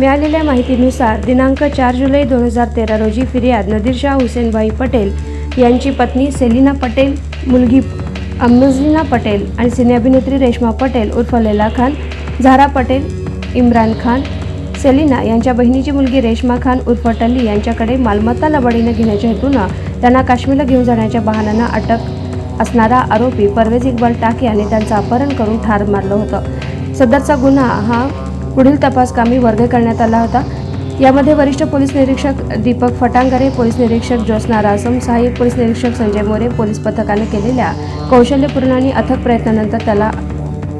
मिळालेल्या माहितीनुसार दिनांक चार जुलै दोन हजार तेरा रोजी फिर्याद नदीरशाह हुसेनभाई पटेल यांची पत्नी सेलिना पटेल मुलगी अम्मझिना पटेल आणि सिनेअभिनेत्री रेश्मा पटेल उर्फ लैला खान झारा पटेल इम्रान खान सेलिना यांच्या बहिणीची मुलगी रेश्मा खान उर्फ टल्ली यांच्याकडे मालमत्ता लबाडीनं घेण्याच्या हेतूनं त्यांना काश्मीरला घेऊन जाण्याच्या बहाण्यानं अटक असणारा आरोपी परवेज इक्बाल टाके यांनी त्यांचं अपहरण करून ठार मारलं होतं. सदरचा गुन्हा हा पुढील तपासकामी वर्ग करण्यात आला होता. यामध्ये वरिष्ठ पोलीस निरीक्षक दीपक फटांगरे पोलीस निरीक्षक ज्योत्स्ना रासम सहाय्यक पोलीस निरीक्षक संजय मोरे पोलीस पथकाने केलेल्या कौशल्यपूर्ण आणि अथक प्रयत्नानंतर त्याला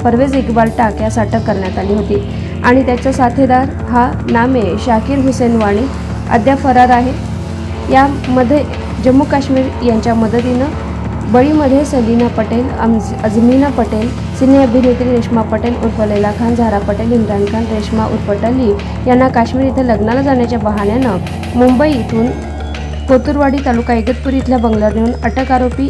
परवेज इक्बाल टाक यास अटक करण्यात आली होती. आणि त्याचा साथीदार हा नामे शाकीर हुसेन वाणी अद्याप फरार आहे. यामध्ये जम्मू काश्मीर यांच्या मदतीनं बळीमध्ये सलीना पटेल अमज अजमीना पटेल सिने अभिनेत्री रेश्मा पटेल उर्फ लैला खान झारा पटेल इम्रान खान रेश्मा उर्फ यांना काश्मीर इथं लग्नाला जाण्याच्या बहाण्यानं मुंबई इथून कोतुरवाडी तालुका इगतपुरी इथल्या बंगल्यावर नेऊन अटक आरोपी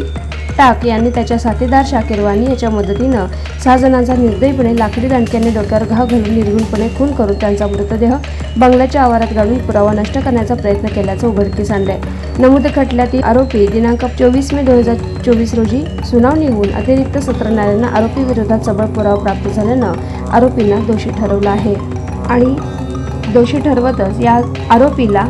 टाक यांनी त्याच्या साथीदार शाकीर वानी याच्या मदतीनं सहा जणांचा निर्दयीपणे लाकडी दांडक्याने डोक्यावर घाव घालून निर्गुणपणे खून करून त्यांचा मृतदेह बंगल्याच्या आवारात गाडून पुरावा नष्ट करण्याचा प्रयत्न केल्याचं उघडकीस आणलंय. नमूद खटल्यातील आरोपी दिनांक चोवीस मे दोन हजार चोवीस रोजी सुनावणी होऊन अतिरिक्त सत्र न्यायालयानं आरोपी विरोधात सबळ पुरावा प्राप्त झाल्यानं आरोपींना दोषी ठरवलं आहे. आणि दोषी ठरवतच या आरोपीला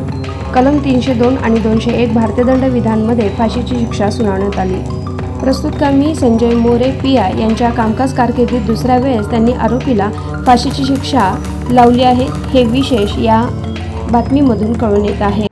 कलम तीनशे दोन आणि दोनशे एक भारतीय दंड विधानमध्ये फाशीची शिक्षा सुनावण्यात आली. प्रस्तुतकामी संजय मोरे पिया यांच्या कामकाज कारकिर्दीत दुसऱ्या वेळेस त्यांनी आरोपीला फाशीची शिक्षा लावली आहे. हे विशेष या बातमीमधून कळून येत आहे.